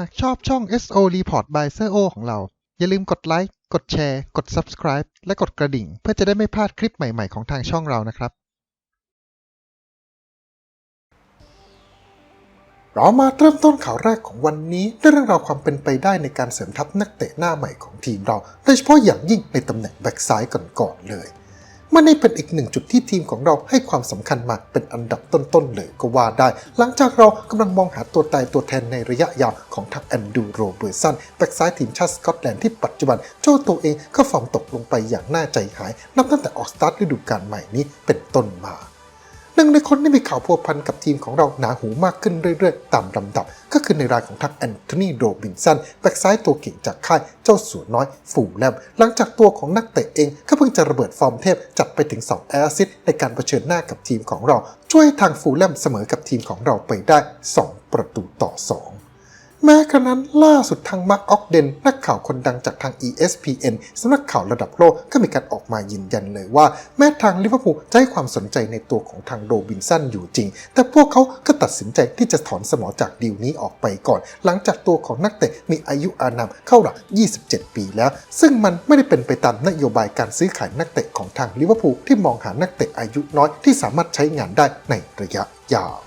หากชอบช่อง SO Report by s e o ของเรา อย่าลืมกดไลค์ กดแชร์ กด Subscribe และกดกระดิ่ง เพื่อจะได้ไม่พลาดคลิปใหม่ ๆ ของทางช่องเรานะครับ เรามาเริ่มต้นข่าวแรกของวันนี้ด้วยเรื่องราวความเป็นไปได้ในการเสริมทัพนักเตะหน้าใหม่ของทีมเรา โดยเฉพาะอย่างยิ่งในตำแหน่งแบ็กซ้ายก่อนๆเลย มันได้เป็นอีกหนึ่งจุดที่ทีมของเราให้ความสำคัญมาเป็นอันดับต้นๆเลยก็ว่าได้ หลังจากเรากำลังมองหาตัวตายตัวแทนในระยะยาวของทัพแอนดูโรเบอร์สันแบ็กซ้ายทีมชาติสกอตแลนด์ที่ปัจจุบันเจ้าตัวเองก็ฟอร์มตกลงไปอย่างน่าใจหาย นับตั้งแต่ออกสตาร์ทฤดูกาลใหม่นี้เป็นต้นมา หนึ่งในคนที่มีข่าวพัวพันกับทีมของเราหนาหูมากขึ้นเรื่อยๆ ตามลำดับ ก็คือในรายของทักแอนโทนีโรบินสันแบ็กซ้ายตัวเก่งจากค่ายเจ้าสัวน้อยฟูแลมหลังจากตัวของนักเตะเองก็เพิ่งจะระเบิดฟอร์มเทพ จัดไปถึง 2 แอซิสในการเผชิญหน้ากับทีมของเรา ช่วยให้ทางฟูแลมเสมอกับทีมของเราไปได้ 2 ประตูต่อ 2 แม้กระนั้นล่าสุดทางมาร์กออกเดนนักข่าวคนดังจากทาง ESPN สำนักข่าวระดับโลกก็มีการออกมายืนยันเลยว่า แม้ทางลิเวอร์พูลจะให้ความสนใจในตัวของทางโรบินสันอยู่จริง แต่พวกเขาก็ตัดสินใจที่จะถอนสมอจากดีลนี้ออกไปก่อน หลังจากตัวของนักเตะมีอายุอานามเข้าหลัก 27 ปีแล้ว ซึ่งมันไม่ได้เป็นไปตามนโยบายการซื้อขายนักเตะของทางลิเวอร์พูลที่มองหานักเตะอายุน้อยที่สามารถใช้งานได้ในระยะยาว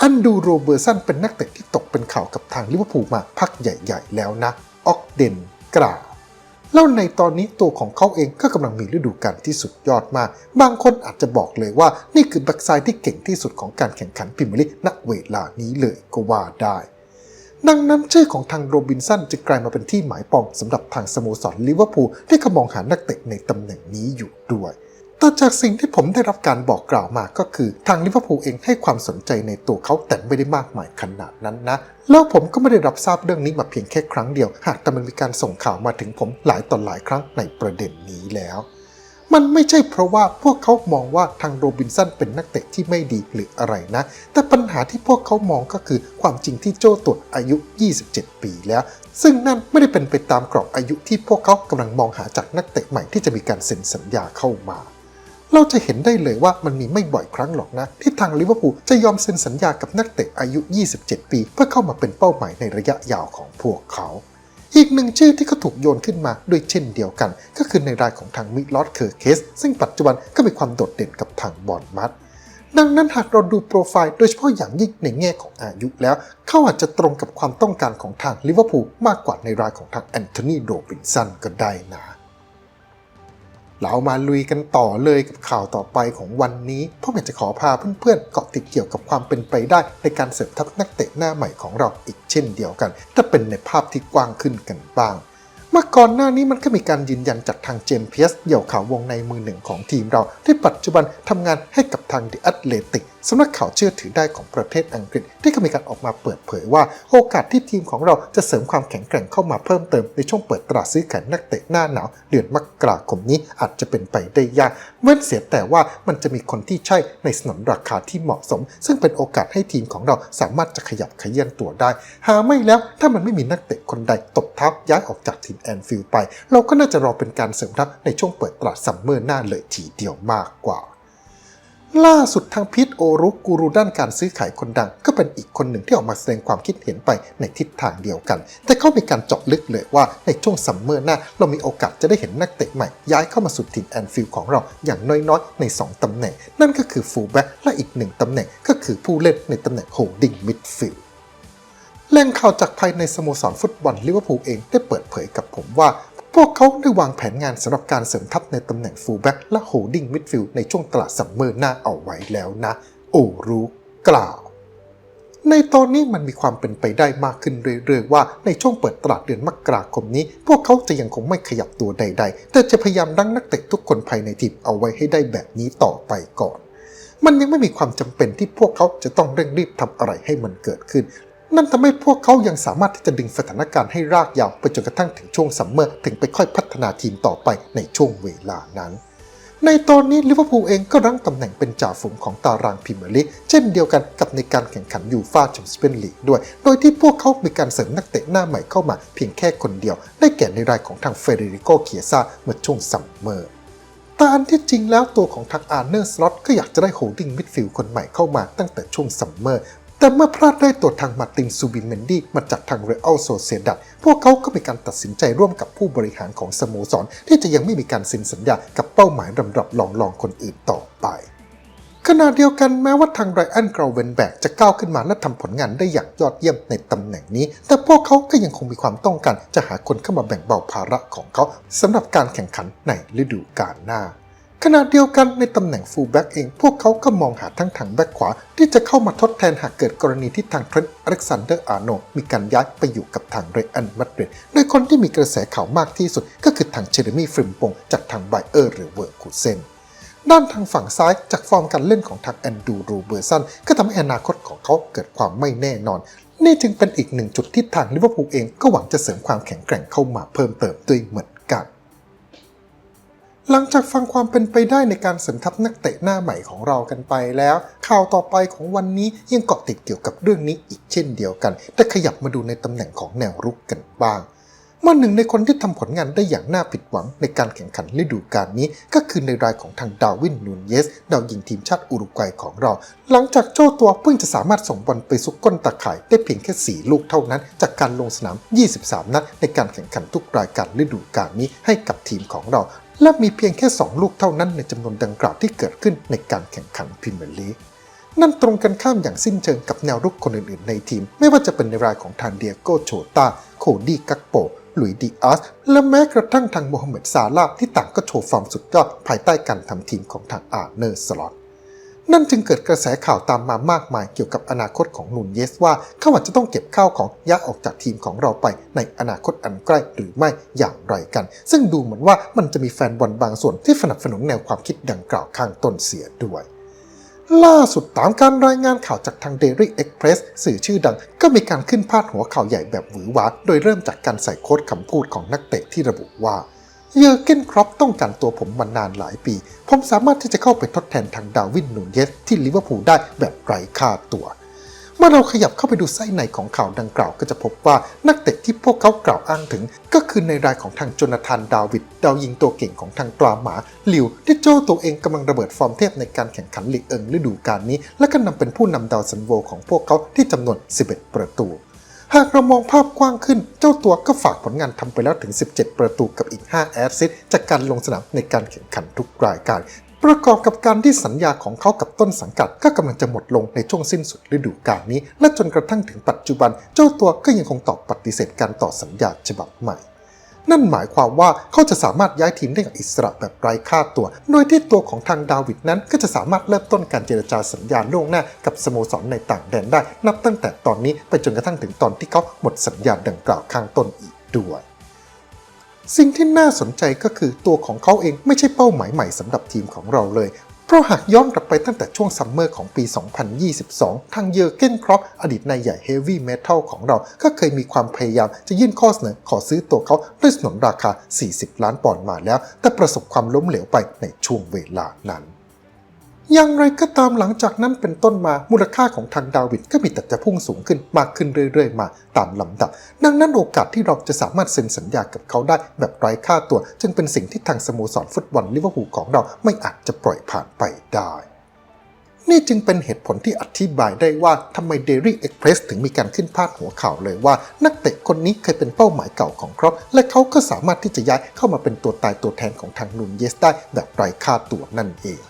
อันดูโรเบอร์สันเป็นนักเตะที่ตกเป็นข่าวกับทางลิเวอร์พูลมาพักใหญ่ๆแล้วนะ ออกเดนกล่าวแล้วในตอนนี้ตัวของเขาเองก็กำลังมีฤดูกาลที่สุดยอดมาก บางคนอาจจะบอกเลยว่านี่คือแบ็กไซด์ที่เก่งที่สุดของการแข่งขันพรีเมียร์ลีกณเวลานี้เลยก็ว่าได้ ดังนั้นชื่อของทางโรบินสันจึงกลายมาเป็นที่หมายปองสำหรับทางสโมสรลิเวอร์พูลที่เขามองหานักเตะในตำแหน่งนี้อยู่ด้วย แต่จากสิ่งที่ผมได้รับการบอกกล่าวมาก็คือ ทางลิเวอร์พูลเองให้ความสนใจในตัวเขาแต่ไม่ได้มากมายขนาดนั้นนะ แล้วผมก็ไม่ได้รับทราบเรื่องนี้มาเพียงแค่ครั้งเดียว หากแต่มันมีการส่งข่าวมาถึงผมหลายต่อหลายครั้งในประเด็นนี้แล้ว มันไม่ใช่เพราะว่าพวกเขามองว่าทางโรบินสันเป็นนักเตะที่ไม่ดีหรืออะไรนะ แต่ปัญหาที่พวกเขามองก็คือความจริงที่โจตรวจอายุ 27 ปีแล้วซึ่งนั่นไม่ได้เป็นไปตามกรอบอายุที่พวกเขากำลังมองหาจากนักเตะใหม่ที่จะมีการเซ็นสัญญาเข้ามา เราจะเห็นได้เลยว่ามันมีไม่บ่อยครั้งหรอกนะ ที่ทางลิเวอร์พูลจะยอมเซ็นสัญญากับนักเตะอายุ 27 ปี เพื่อเข้ามาเป็นเป้าหมายในระยะยาวของพวกเขา อีกหนึ่งชื่อที่ก็ถูกโยนขึ้นมาด้วยเช่นเดียวกัน ก็คือในรายของทางมิลอดเคอร์เคส ซึ่งปัจจุบันก็มีความโดดเด่นกับทางบอลมัดดังนั้นหากเราดูโปรไฟล์โดยเฉพาะอย่างยิ่งในแง่ของอายุแล้ว เขาอาจจะตรงกับความต้องการของทางลิเวอร์พูลมากกว่าในรายของทางแอนโทนีโรบินสันก็ได้นะ เรามาลุยกันต่อเลยกับข่าวต่อไปของวันนี้เพราะอยากจะขอพาเพื่อนๆเกาะติดเกี่ยวกับความเป็นไปได้ ในการเสริมทัพนักเตะหน้าใหม่ของเราอีกเช่นเดียวกัน ถ้าเป็นในภาพที่กว้างขึ้นกันบ้างเมื่อก่อนหน้านี้มันก็มีการยืนยันจากทางเจมส์เพียสเหี่ยวข่าววงในมือหนึ่งของทีมเรา ที่ปัจจุบันทำงานให้กับทาง The Athletic สำนักข่าวเชื่อถือได้ของประเทศอังกฤษที่ก็มีการออกมาเปิดเผยว่า โอกาสที่ทีมของเราจะเสริมความแข็งแกร่งเข้ามาเพิ่มเติมในช่วงเปิดตลาดซื้อขายนักเตะหน้าหนาวเดือนมกราคมนี้อาจจะเป็นไปได้ยากเว้นเสียแต่ว่ามันจะมีคนที่ใช่ในสนนราคาที่เหมาะสม ซึ่งเป็นโอกาสให้ทีมของเราสามารถจะขยับขยื่นตัวได้ หาไม่แล้วถ้ามันไม่มีนักเตะคนใดตบทับย้ายออกจากทีมแอนฟิลด์ไป เราก็น่าจะรอเป็นการเสริมทัพในช่วงเปิดตลาดซัมเมอร์หน้าเลยทีเดียวมากกว่า ล่าสุดทางพิทโอรุกูรูด้านการซื้อขายคนดัง ก็เป็นอีกคนหนึ่งที่ออกมาแสดงความคิดเห็นไปในทิศทางเดียวกัน แต่เขามีการเจาะลึกเลยว่าในช่วงซัมเมอร์หน้า เรามีโอกาสจะได้เห็นนักเตะใหม่ ย้ายเข้ามาสู่ทีมแอนฟิลด์ของเราอย่างน้อยๆ ใน 2ตำแหน่ง นั่นก็คือฟูลแบ็กและอีกหนึ่งตำแหน่งก็คือผู้เล่นในตำแหน่งโฮลดิ้งมิดฟิลด์แหล่งข่าวจากภายในสโมสรฟุตบอลลิเวอร์พูลเองได้เปิดเผยกับผมว่า พวกเขาได้วางแผนงานสำหรับการเสริมทัพในตำแหน่งฟูลแบ็กและโฮลดิ้งมิดฟิลด์ในช่วงตลาดซัมเมอร์หน้าเอาไว้แล้วนะ โอรู้กล่าว ในตอนนี้มันมีความเป็นไปได้มากขึ้นเรื่อยๆว่าในช่วงเปิดตลาดเดือนมกราคมนี้ พวกเขาจะยังคงไม่ขยับตัวใด ๆ แต่จะพยายามดั้งนักเตะทุกคนภายในทีมเอาไว้ให้ได้แบบนี้ต่อไปก่อนมันยังไม่มีความจำเป็นที่พวกเขาจะต้องเร่งรีบทำอะไรให้มันเกิดขึ้น นั่นทำให้พวกเขายังสามารถที่จะดึงสถานการณ์ให้รากยาวไปจนกระทั่งถึงช่วงซัมเมอร์ถึงไปค่อยพัฒนาทีมต่อไปในช่วงเวลานั้น ในตอนนี้ลิเวอร์พูลเองก็รั้งตำแหน่งเป็นจ่าฝูงของตารางพรีเมียร์ลีกเช่นเดียวกันกับในการแข่งขันยูฟ่าแชมเปี้ยนลีกด้วย โดยที่พวกเขามีการเสริมนักเตะหน้าใหม่เข้ามาเพียงแค่คนเดียว ได้แก่ในรายของทางเฟเดริโกเคียซาเมื่อช่วงซัมเมอร์ต่อันที่จริงแล้วตัวของทางอาร์เนอร์สล็อตก็อยากจะได้โฮลดิ้งมิดฟิลด์คนใหม่เข้ามาตั้งแต่ช่วงซัมเมอร์ แต่เมื่อพลาดได้ตัวทางมาตินซูบิเมนดีมาจากทางเรอัลโซเซดัดพวกเขาก็มีการตัดสินใจร่วมกับผู้บริหารของสโมสร ที่จะยังไม่มีการเซ็นสัญญากับเป้าหมายลำดับรองรองๆคนอื่นต่อไปขณะเดียวกันแม้ว่าทางไรอันกราวเวนแบกจะก้าวขึ้นมาและทำผลงานได้อย่างยอดเยี่ยมในตำแหน่งนี้ แต่พวกเขาก็ยังคงมีความต้องการจะหาคนเข้ามาแบ่งเบาภาระของเขาสำหรับการแข่งขันในฤดูกาลหน้า ขณะเดียวกันในตำแหน่งฟูลแบ็กเอง พวกเขาก็มองหาทั้งทางแบ็กขวา ที่จะเข้ามาทดแทนหากเกิดกรณีที่ทางเทรนต์อเล็กซานเดอร์อาร์โนมีการย้ายไปอยู่กับทางเรอันมาดริดโดยคนที่มีกระแสข่าวมากที่สุด ก็คือทางเจเรมี่ฟริมปงจากทางไบเออร์หรือเวอร์คูเซนด้านทางฝั่งซ้ายจากฟอร์มการเล่นของทางแอนดูรูเบอร์สันก็ทำให้อนาคตของเขาเกิดความไม่แน่นอน นี่จึงเป็นอีกหนึ่งจุดที่ทางลิเวอร์พูลเองก็หวังจะเสริมความแข็งแกร่งเข้ามาเพิ่มเติมด้วยเหมือน หลังจากฟังความเป็นไปได้ในการเสริมทัพนักเตะหน้าใหม่ของเรากันไปแล้ว ข่าวต่อไปของวันนี้ยังเกาะติดเกี่ยวกับเรื่องนี้อีกเช่นเดียวกัน แต่ขยับมาดูในตำแหน่งของแนวรุกกันบ้างมาหนึ่งในคนที่ทำผลงานได้อย่างน่าผิดหวังในการแข่งขันฤดูกาลนี้ ก็คือในรายของทางดาวินนูนเยส ดาวยิงทีมชาติอุรุกวัยของเรา หลังจากเจ้าตัวเพิ่งจะสามารถส่งบอลไปซุกก้นตะข่ายได้เพียงแค่ 4 ลูกเท่านั้น จากการลงสนาม 23 นัดในการแข่งขันทุกรายการฤดูกาลนี้ให้กับทีมของเรา และมีเพียงแค่ 2 ลูกเท่านั้นในจำนวนดังกล่าวที่เกิดขึ้นในการแข่งขันพรีเมียร์ลีกนั่นตรงกันข้ามอย่างสิ้นเชิงกับแนวรุกคนอื่นๆในทีม ไม่ว่าจะเป็นในรายของทานเดียโกโชตา โคดี้กักโป หลุยส์ดิอาส และแม้กระทั่งทางโมฮัมเหม็ดซาลาห์ที่ต่างก็โชว์ฟอร์มสุดยอดภายใต้การทำทีมของทางอาร์เนอร์สล็อต นั่นจึงเกิดกระแสข่าวตามมามากมายเกี่ยวกับอนาคตของนูนเยสว่าเขาอาจจะต้องเก็บข้าวของย้ายออกจากทีมของเราไปในอนาคตอันใกล้หรือไม่อย่างไรกัน ซึ่งดูเหมือนว่ามันจะมีแฟนบอลบางส่วนที่สนับสนุนแนวความคิดดังกล่าวข้างต้นเสียด้วยล่าสุดตามการรายงานข่าวจากทาง Daily Express สื่อชื่อดัง ก็มีการขึ้นพาดหัวข่าวใหญ่แบบหวือหวา โดยเริ่มจากการใส่โค้ดคำพูดของนักเตะที่ระบุว่า เยอร์เกนครอปต้องการตัวผมมานานหลายปี ผมสามารถที่จะเข้าไปทดแทนทางดาวินนูนเยสที่ลิเวอร์พูลได้แบบไร้ค่าตัว เมื่อเราขยับเข้าไปดูไส้ในของข่าวดังกล่าวก็จะพบว่านักเตะที่พวกเขากล่าวอ้างถึง ก็คือในรายของทางโจนาธานดาวิดดาวยิงตัวเก่งของทางตราหมาลิวที่โจ้ตัวเองกำลังระเบิดฟอร์มเทพในการแข่งขันลีกเอิงฤดูกาลนี้ และก็นำเป็นผู้นำดาวซันโวของพวกเขาที่จำนวน 11 ประตู หากเรามองภาพกว้างขึ้น เจ้าตัวก็ฝากผลงานทำไปแล้วถึง 17 ประตูกับอีก 5 แอสซิสต์จากการลงสนามในการแข่งขันทุกรายการ ประกอบกับการที่สัญญาของเขากับต้นสังกัดก็กำลังจะหมดลงในช่วงสิ้นสุดฤดูกาลนี้ และจนกระทั่งถึงปัจจุบัน เจ้าตัวก็ยังคงตอบปฏิเสธการต่อสัญญาฉบับใหม่ นั่นหมายความว่าเขาจะสามารถย้ายทีมได้อย่างอิสระแบบไร้ค่าตัว โดยที่ตัวของทางดาวิดนั้นก็จะสามารถเริ่มต้นการเจรจาสัญญาล่วงหน้ากับสโมสรในต่างแดนได้ นับตั้งแต่ตอนนี้ไปจนกระทั่งถึงตอนที่เขาหมดสัญญาดังกล่าวข้างต้นอีกด้วยสิ่งที่น่าสนใจก็คือตัวของเขาเองไม่ใช่เป้าหมายใหม่สำหรับทีมของเราเลย เพราะหากย้อนกลับไปตั้งแต่ช่วงซัมเมอร์ของปี 2022 ทางเยอร์เกนครอปอดีตนายใหญ่เฮฟวี่เมทัลของเรา ก็เคยมีความพยายามจะยื่นข้อเสนอขอซื้อตัวเขาด้วยสนนราคา 40 ล้านปอนด์มาแล้ว แต่ประสบความล้มเหลวไปในช่วงเวลานั้น อย่างไรก็ตามหลังจากนั้นเป็นต้นมามูลค่าของทางดาวิดก็มีแต่จะพุ่งสูงขึ้นมากขึ้นเรื่อยๆ มาตามลำดับ ดังนั้นโอกาสที่เราจะสามารถเซ็นสัญญากับเขาได้แบบไร้ค่าตัว จึงเป็นสิ่งที่ทางสโมสรฟุตบอลลิเวอร์พูลของเราไม่อาจจะปล่อยผ่านไปได้นี่จึงเป็นเหตุผลที่อธิบายได้ว่าทำไม Daily Express ถึงมีการขึ้นพาดหัวข่าวเลยว่า นักเตะคนนี้เคยเป็นเป้าหมายเก่าของครอปและเขาก็สามารถที่จะย้ายเข้ามาเป็นตัวตายตัวแทนของทางนูนเยสได้แบบไร้ค่าตัวนั่นเอง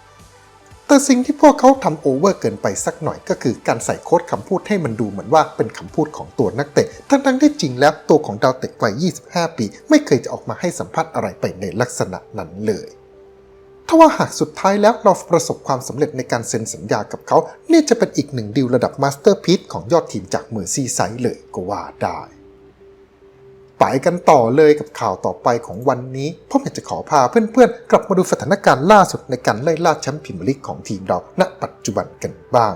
แต่สิ่งที่พวกเขาทำโอเวอร์เกินไปสักหน่อยก็คือการใส่โค้ดคำพูดให้มันดูเหมือนว่าเป็นคำพูดของตัวนักเตะ ทั้งๆที่จริงแล้วตัวของดาวเตะวัย 25 ปี ไม่เคยจะออกมาให้สัมภาษณ์อะไรไปในลักษณะนั้นเลยถ้าว่าหากสุดท้ายแล้วเราประสบความสำเร็จในการเซ็นสัญญากับเขา นี่จะเป็นอีกหนึ่งดีลระดับมาสเตอร์พีซของยอดทีมจากเมอร์ซีไซด์เลยก็ว่าได้ ไปกันต่อเลยกับข่าวต่อไปของวันนี้ผมอยากจะขอพาเพื่อนๆ กลับมาดูสถานการณ์ล่าสุดในการไล่ล่าแชมป์พรีเมียร์ลีกของทีมเราณปัจจุบันกันบ้าง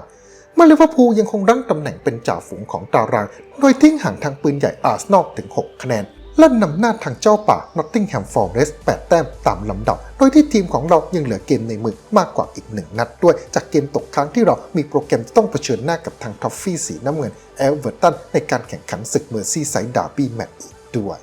มื่อลิเวอร์พูลยังคงรั้งตำแหน่งเป็นจ่าฝูงของตาราง โดยทิ้งห่างทางปืนใหญ่อาร์เซนอลถึง 6 คะแนน และนำหน้าทางเจ้าป่านอตติงแฮมฟอร์เรสต์8แต้มตามลำดับ โดยที่ทีมของเรายังเหลือเกมในมือมากกว่าอีกหนึ่งนัดด้วย จากเกมตกค้างที่เรามีโปรแกรมต้องเผชิญหน้ากับทางทอฟฟี่สีน้ำเงินเอลเวอร์ตันในการแข่งขันศึกเมอร์ซี่ไซด์ดาร์บี้แมตช์อีก ด้วย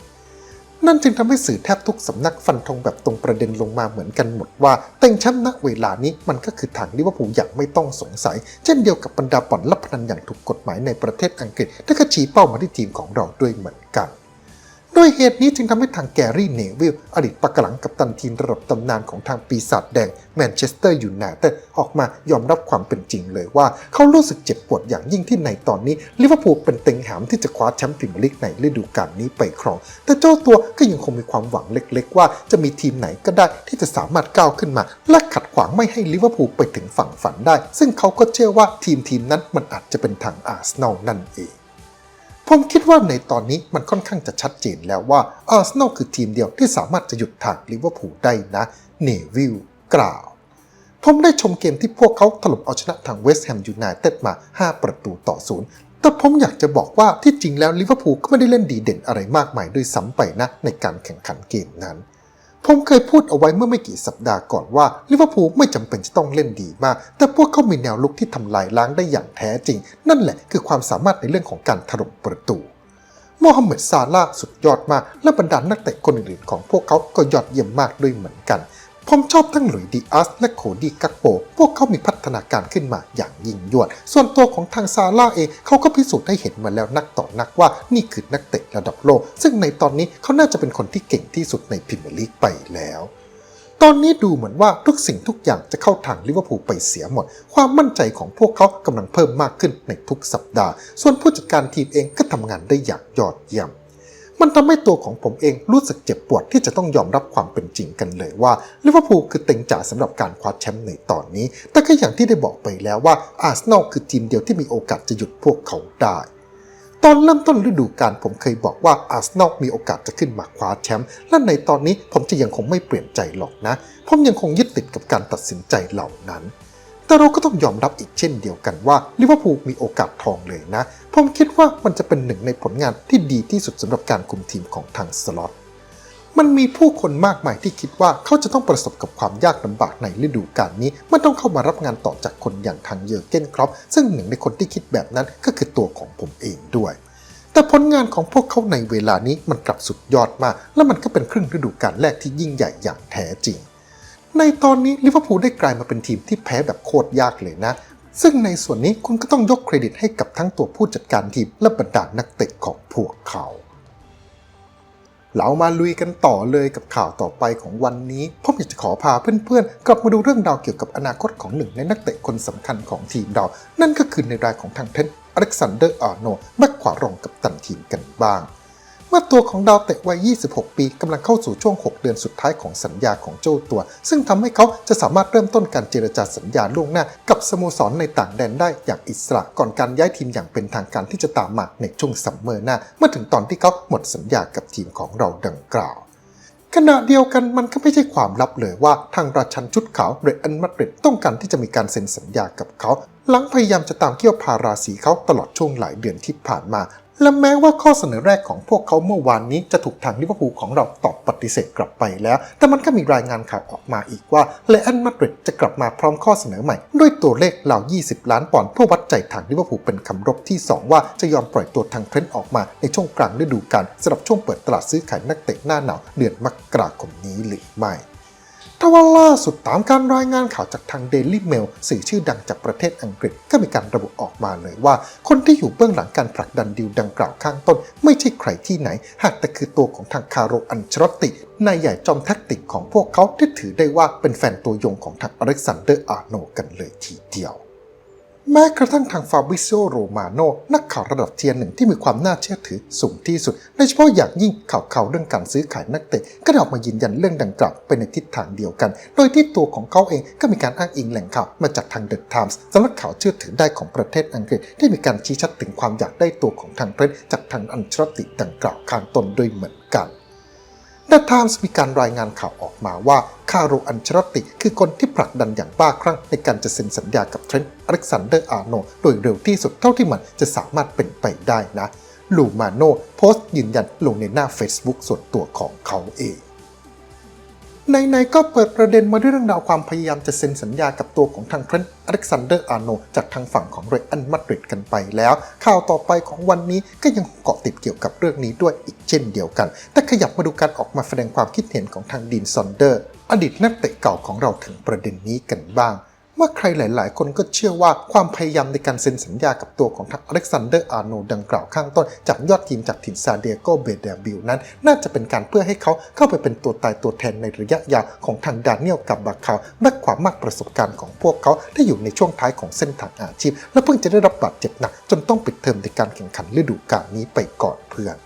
นั่นจึงทำให้สื่อแทบทุกสำนักฟันธงแบบตรงประเด็นลงมาเหมือนกันหมดว่าเต็งแชมป์ณเวลานี้มันก็คือทางลิเวอร์พูลอย่างไม่ต้องสงสัย เช่นเดียวกับบรรดาบ่อนลับพนันอย่างถูกกฎหมายในประเทศอังกฤษที่ก็ชี้เป้ามาที่ทีมของเราด้วยเหมือนกัน ด้วยเหตุนี้จึงทำให้ทางแกรี่เนวิลอดีตปักหลังกับตันทีมระดับตำนานของทางปีศาจแดงแมนเชสเตอร์ยูไนเต็ดออกมายอมรับความเป็นจริงเลยว่า เขารู้สึกเจ็บปวดอย่างยิ่งที่ในตอนนี้ลิเวอร์พูลเป็นเต็งหามที่จะคว้าแชมป์พรีเมียร์ลีกในฤดูกาลนี้ไปครอง แต่เจ้าตัวก็ยังคงมีความหวังเล็กๆ ว่าจะมีทีมไหนก็ได้ที่จะสามารถก้าวขึ้นมา และขัดขวางไม่ให้ลิเวอร์พูลไปถึงฝั่งฝันได้ ซึ่งเขาก็เชื่อว่าทีมทีมนั้นมันอาจจะเป็นทางอาร์เซนอลนั่นเอง ผมคิดว่าในตอนนี้มันค่อนข้างจะชัดเจนแล้วว่าอาร์เซนอลคือทีมเดียวที่สามารถจะหยุดทางลิเวอร์พูลได้นะ เนวิลกล่าว ผมได้ชมเกมที่พวกเขาถล่มเอาชนะทางเวสต์แฮมยูไนเต็ดมา 5 ประตูต่อศูนย์แต่ผมอยากจะบอกว่าที่จริงแล้วลิเวอร์พูลก็ไม่ได้เล่นดีเด่นอะไรมากมายด้วยซ้ำไปนะในการแข่งขันเกมนั้น ผมเคยพูดเอาไว้เมื่อไม่กี่สัปดาห์ก่อนว่าลิเวอร์พูลไม่จำเป็นจะต้องเล่นดีมาก แต่พวกเขามีแนวลุกที่ทำลายล้างได้อย่างแท้จริง นั่นแหละคือความสามารถในเรื่องของการถล่มประตูโมฮัมเหม็ดซาลาสุดยอดมาก และบรรดานักเตะคนอื่นๆของพวกเขาก็ยอดเยี่ยมมากด้วยเหมือนกัน ผมชอบทั้งหลุยดีอัสและโคดีกักโป พวกเขามีพัฒนาการขึ้นมาอย่างยิ่งยวด ส่วนตัวของทางซาร่าเองเขาก็พิสูจน์ให้เห็นมาแล้วนักต่อนักว่านี่คือนักเตะระดับโลก ซึ่งในตอนนี้เขาน่าจะเป็นคนที่เก่งที่สุดในพรีเมียร์ลีกไปแล้วตอนนี้ดูเหมือนว่าทุกสิ่งทุกอย่างจะเข้าทางลิเวอร์พูลไปเสียหมด ความมั่นใจของพวกเขากำลังเพิ่มมากขึ้นในทุกสัปดาห์ ส่วนผู้จัดการทีมเองก็ทำงานได้อย่างยอดเยี่ยม มันทำให้ตัวของผมเองรู้สึกเจ็บปวดที่จะต้องยอมรับความเป็นจริงกันเลยว่าลิเวอร์พูลคือเต็งจ่าสำหรับการคว้าแชมป์ในตอนนี้ แต่ก็อย่างที่ได้บอกไปแล้วว่าอาร์เซนอลคือทีมเดียวที่มีโอกาสจะหยุดพวกเขาได้ตอนเริ่มต้นฤดูกาลผมเคยบอกว่าอาร์เซนอลมีโอกาสจะขึ้นมาคว้าแชมป์และในตอนนี้ผมจะยังคงไม่เปลี่ยนใจหรอกนะ ผมยังคงยึดติดกับการตัดสินใจเหล่านั้น แต่เราก็ต้องยอมรับอีกเช่นเดียวกันว่าลิเวอร์พูลมีโอกาสทองเลยนะ ผมคิดว่ามันจะเป็นหนึ่งในผลงานที่ดีที่สุดสำหรับการคุมทีมของทางสล็อตมันมีผู้คนมากมายที่คิดว่าเขาจะต้องประสบกับความยากลำบากในฤดูกาลนี้มันต้องเข้ามารับงานต่อจากคนอย่างทางเยอร์เกนครอปซึ่งหนึ่งในคนที่คิดแบบนั้นก็คือตัวของผมเองด้วย แต่ผลงานของพวกเขาในเวลานี้มันกลับสุดยอดมาก และมันก็เป็นครึ่งฤดูกาลแรกที่ยิ่งใหญ่อย่างแท้จริง ในตอนนี้ลิเวอร์พูลได้กลายมาเป็นทีมที่แพ้แบบโคตรยากเลยนะ ซึ่งในส่วนนี้คุณก็ต้องยกเครดิตให้กับทั้งตัวผู้จัดการทีมและบรรดานักเตะของพวกเขาเรามาลุยกันต่อเลยกับข่าวต่อไปของวันนี้ผมอยากจะขอพาเพื่อนๆ กลับมาดูเรื่องราวเกี่ยวกับอนาคตของหนึ่งในนักเตะคนสำคัญของทีมเรา นั่นก็คือในรายของทางเทนอเล็กซานเดอร์อาร์โนแบ็กขวารองกับตันทีมกันบ้าง เมื่อตัวของดาวเตะวัย 26 ปีกำลังเข้าสู่ช่วง 6 เดือนสุดท้ายของสัญญาของเจ้าตัว ซึ่งทำให้เขาจะสามารถเริ่มต้นการเจรจาสัญญาล่วงหน้า กับสโมสรในต่างแดนได้อย่างอิสระก่อนการย้ายทีมอย่างเป็นทางการที่จะตามมาในช่วงซัมเมอร์หน้า เมื่อถึงตอนที่เขาหมดสัญญากับทีมของเราดังกล่าวขณะเดียวกันมันก็ไม่ใช่ความลับเลยว่าทางราชันชุดขาวเรอันมาดริดต้องการที่จะมีการเซ็นสัญญากับเขา หลังพยายามจะตามเกี่ยวพาราสีเขาตลอดช่วงหลายเดือนที่ผ่านมา และแม้ว่าข้อเสนอแรกของพวกเขาเมื่อวานนี้จะถูกทางลิเวอร์พูลของเราตอบปฏิเสธกลับไปแล้ว แต่มันก็มีรายงานข่าวออกมาอีกว่าเลอันมาดริดจะกลับมาพร้อมข้อเสนอใหม่ ด้วยตัวเลขราว 20 ล้านปอนด์เพื่อวัดใจทางลิเวอร์พูลเป็นคำรบที่ 2 ว่าจะยอมปล่อยตัวทางเทรนต์ออกมาในช่วงกลางฤดูกาลสำหรับช่วงเปิดตลาดซื้อขายนักเตะหน้าหนาวเดือนมกราคมนี้หรือไม่ ทว่าล่าสุดตามการรายงานข่าวจากทาง Daily Mail สื่อชื่อดังจากประเทศอังกฤษก็มีการระบุออกมาเลยว่า คนที่อยู่เบื้องหลังการผลักดันดิวดังกล่าวข้างต้น ไม่ใช่ใครที่ไหน หากแต่คือตัวของทางคาร์โรอันเชรตติ นายใหญ่จอมแท็กติกของพวกเขาที่ถือได้ว่าเป็นแฟนตัวยงของทางอเล็กซานเดอร์อาร์โนกันเลยทีเดียว แม้กระทั่งทางฟาบริซิโอโรมาโนนักข่าวระดับเทียร์หนึ่งที่มีความน่าเชื่อถือสูงที่สุด โดยเฉพาะอย่างยิ่งข่าวข่าวเรื่องการซื้อขายนักเตะก็ได้ออกมายืนยันเรื่องดังกล่าวไปในทิศทางเดียวกัน โดยที่ตัวของเขาเองก็มีการอ้างอิงแหล่งข่าวมาจากทางเดอะไทมส์สำนักข่าวเชื่อถือได้ของประเทศอังกฤษที่มีการชี้ชัดถึงความอยากได้ตัวของทางเทรนต์จากทางอันชรติดังกล่าวข้างต้นด้วยเหมือนกัน The Times มีการรายงานข่าวออกมาว่าคาโรอันเชรตติ คือคนที่ผลักดันอย่างบ้าคลั่งในการจะเซ็นสัญญากับเทรนต์อเล็กซานเดอร์อาร์โนโดยเร็วที่สุดเท่าที่มันจะสามารถเป็นไปได้นะ ลูมาโนโพสต์ยืนยันลงในหน้า Facebook ส่วนตัวของเขาเอง ในๆก็เปิดประเด็นมาด้วยเรื่องราวความพยายามจะเซ็นสัญญากับตัวของทางเทรนด์อเล็กซานเดอร์อาร์โนจากทางฝั่งของเรอันมาดริดกันไปแล้ว ข่าวต่อไปของวันนี้ก็ยังเกาะติดเกี่ยวกับเรื่องนี้ด้วยอีกเช่นเดียวกัน แต่ขยับมาดูการออกมาแสดงความคิดเห็นของทางดีนซอนเดอร์ อดีตนักเตะเก่าของเราถึงประเด็นนี้กันบ้าง ว่าใครหลายๆ คนก็เชื่อว่าความพยายามในการเซ็นสัญญากับตัวของทางอเล็กซานเดอร์อาร์โนดังกล่าวข้างต้น จากยอดทีมจากถิ่นซาเดียโกเบเดบิลนั้น น่าจะเป็นการเพื่อให้เขาเข้าไปเป็นตัวตายตัวแทนในระยะยาวของทางดานิเอลกับบาคาวแบกความมากประสบการณ์ของพวกเขาที่อยู่ในช่วงท้ายของเส้นทางอาชีพ และเพิ่งจะได้รับบาดเจ็บหนักจนต้องปิดเทอมในการแข่งขันฤดูกาลนี้ไปก่อนเพื่อน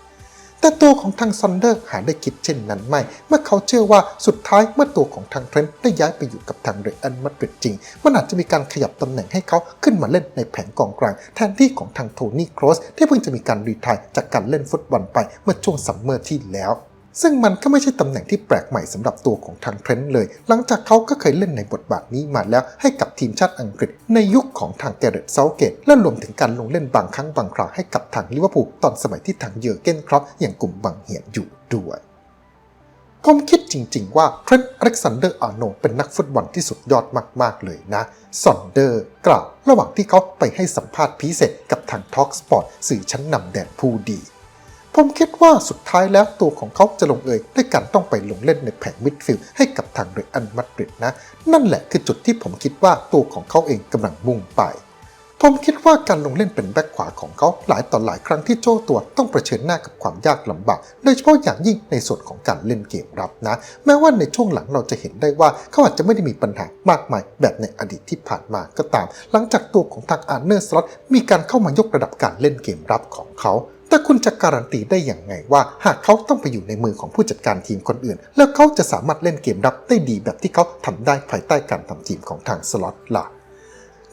แต่ตัวของทางซันเดอร์หาได้คิดเช่นนั้นไม่ เมื่อเขาเชื่อว่าสุดท้ายเมื่อตัวของทางเทรนต์ได้ย้ายไปอยู่กับทางเรอัลมาดริดจริง มันอาจจะมีการขยับตำแหน่งให้เขาขึ้นมาเล่นในแผงกองกลาง แทนที่ของทางโทนี่ครอสที่เพิ่งจะมีการรีทายจากการเล่นฟุตบอลไปเมื่อช่วงซัมเมอร์ที่แล้ว ซึ่งมันก็ไม่ใช่ตำแหน่งที่แปลกใหม่สำหรับตัวของทางเทรนต์เลย หลังจากเขาก็เคยเล่นในบทบาทนี้มาแล้วให้กับทีมชาติอังกฤษ ในยุคของทางแกเรตเซาเกต และรวมถึงการลงเล่นบางครั้งบางคราวให้กับทางลิเวอร์พูลตอนสมัยที่ทางเยอร์เกนครอปอย่างกลุ่มบังเหียนอยู่ด้วยผมคิดจริง ๆ ว่าเทรนต์อเล็กซานเดอร์อาร์โนเป็นนักฟุตบอลที่สุดยอดมาก ๆ เลยนะซอนเดอร์กล่าว ระหว่างที่เขาไปให้สัมภาษณ์พิเศษกับทางทอ l k สปอร์ตสื่อชั้นนำแดนผู้ดี ผมคิดว่าสุดท้ายแล้วตัวของเขาจะลงเอยด้วยการต้องไปลงเล่นในแผงมิดฟิลด์ให้กับทางเรอัลมาดริดนะ นั่นแหละคือจุดที่ผมคิดว่าตัวของเขาเองกำลังมุ่งไป ผมคิดว่าการลงเล่นเป็นแบ็คขวาของเขาหลายต่อหลายครั้งที่โจ้ตัวต้องเผชิญหน้ากับความยากลำบาก โดยเฉพาะอย่างยิ่งในส่วนของการเล่นเกมรับนะ แม้ว่าในช่วงหลังเราจะเห็นได้ว่าเขาอาจจะไม่ได้มีปัญหามากมายแบบในอดีตที่ผ่านมาก็ตาม หลังจากตัวของทางอาร์เนอร์สล็อตมีการเข้ามายกระดับการเล่นเกมรับของเขา แต่คุณจะการันตีได้อย่างไงว่า หากเขาต้องไปอยู่ในมือของผู้จัดการทีมคนอื่น แล้วเขาจะสามารถเล่นเกมรับได้ดีแบบที่เขาทำได้ภายใต้การทำทีมของทางสล็อตล่ะ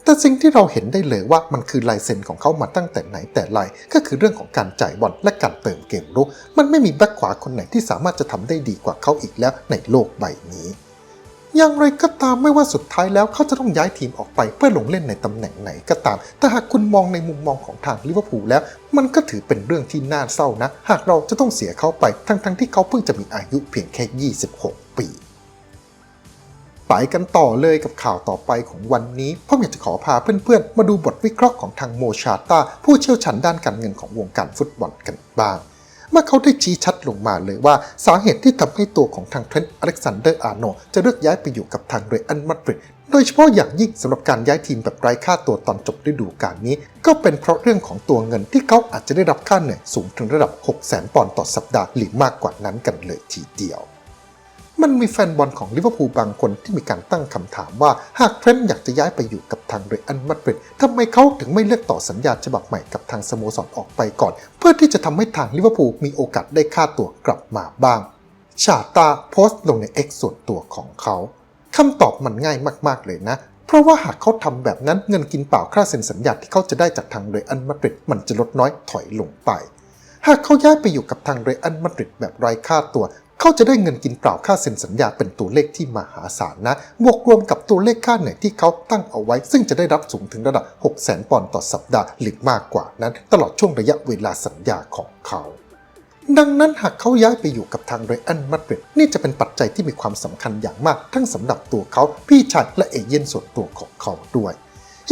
แต่สิ่งที่เราเห็นได้เลยว่ามันคือลายเซ็นของเขามาตั้งแต่ไหนแต่ไรก็คือเรื่องของการจ่ายบอลและการเติมเกมรุก มันไม่มีแบ็คขวาคนไหนที่สามารถจะทำได้ดีกว่าเขาอีกแล้วในโลกใบนี้ อย่างไรก็ตามไม่ว่าสุดท้ายแล้วเขาจะต้องย้ายทีมออกไปเพื่อลงเล่นในตำแหน่งไหนก็ตาม แต่หากคุณมองในมุมมองของทางลิเวอร์พูลแล้ว มันก็ถือเป็นเรื่องที่น่าเศร้านะ หากเราจะต้องเสียเขาไปทั้งๆที่เขาเพิ่งจะมีอายุเพียงแค่ 26 ปีไปกันต่อเลยกับข่าวต่อไปของวันนี้ผมอยากจะขอพาเพื่อนๆ มาดูบทวิเคราะห์ของทางโมชาตาผู้เชี่ยวชาญด้านการเงินของวงการฟุตบอลกันบ้าง เมื่อเขาได้ชี้ชัดลงมาเลยว่าสาเหตุที่ทำให้ตัวของทางเทรนต์อเล็กซานเดอร์อาร์โนจะเลือกย้ายไปอยู่กับทางเรอัลมาดริดโดยเฉพาะอย่างยิ่งสำหรับการย้ายทีมแบบไร้ค่าตัวตอนจบฤดูกาลนี้ ก็เป็นเพราะเรื่องของตัวเงินที่เขาอาจจะได้รับค่าเหนื่อยสูงถึงระดับ 6 0 0 0 0 0ปอนด์ต่อสัปดาห์หรือมากกว่านั้นกันเลยทีเดียว มันมีแฟนบอลของลิเวอร์พูลบางคนที่มีการตั้งคำถามว่า หากเทรนต์อยากจะย้ายไปอยู่กับทางเรอัลมาดริดทำไมเขาถึงไม่เลือกต่อสัญญาฉบับใหม่กับทางสโมสรออกไปก่อน เพื่อที่จะทำให้ทางลิเวอร์พูลมีโอกาสได้ค่าตัวกลับมาบ้าง ชาตาโพสต์ลงใน X ส่วนตัวของเขาคำตอบมันง่ายมากๆเลยนะ เพราะว่าหากเขาทำแบบนั้นเงินกินเปล่าค่าเซ็นสัญญาที่เขาจะได้จากทางเรอัลมาดริดมันจะลดน้อยถอยลงไปหากเขาย้ายไปอยู่กับทางเรอัลมาดริดแบบไร้ค่าตัว เขาจะได้เงินกินเปล่าค่าเซ็นสัญญาเป็นตัวเลขที่มหาศาลนะ บวกรวมกับตัวเลขค่าเหนื่อยที่เขาตั้งเอาไว้ ซึ่งจะได้รับสูงถึงระดับ 6 0 0 0 0 0ปอนด์ต่อสัปดาห์หรือมากกว่านั้น ตลอดช่วงระยะเวลาสัญญาของเขาดังนั้นหากเขาย้ายไปอยู่กับทางเรอัลมาดริดนี่จะเป็นปัจจัยที่มีความสำคัญอย่างมาก ทั้งสำหรับตัวเขาพี่ชายและเอเย่นส่วนตัวของเขาด้วย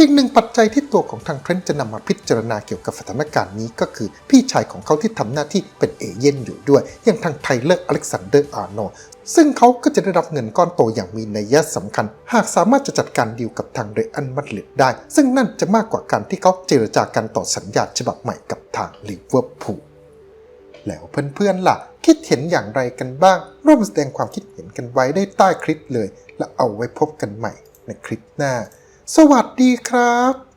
อีกหนึ่งปัจจัยที่ตัวของทางเทรนต์จะนำมาพิจารณาเกี่ยวกับสถานการณ์นี้ก็คือพี่ชายของเขาที่ทำหน้าที่เป็นเอเย่นอยู่ด้วย อย่างทางไทเลอร์อเล็กซานเดอร์อาร์โนซึ่งเขาก็จะได้รับเงินก้อนโตอย่างมีนัยสำคัญ หากสามารถจะจัดการดีลกับทางเรอัลมาดริดได้ ซึ่งนั่นจะมากกว่าการที่เขาเจรจาการต่อสัญญาฉบับใหม่กับทางลิเวอร์พูลแล้วเพื่อนๆล่ะ คิดเห็นอย่างไรกันบ้าง ร่วมแสดงความคิดเห็นกันไว้ได้ใต้คลิปเลย แล้วเอาไว้พบกันใหม่ในคลิปหน้า สวัสดีครับ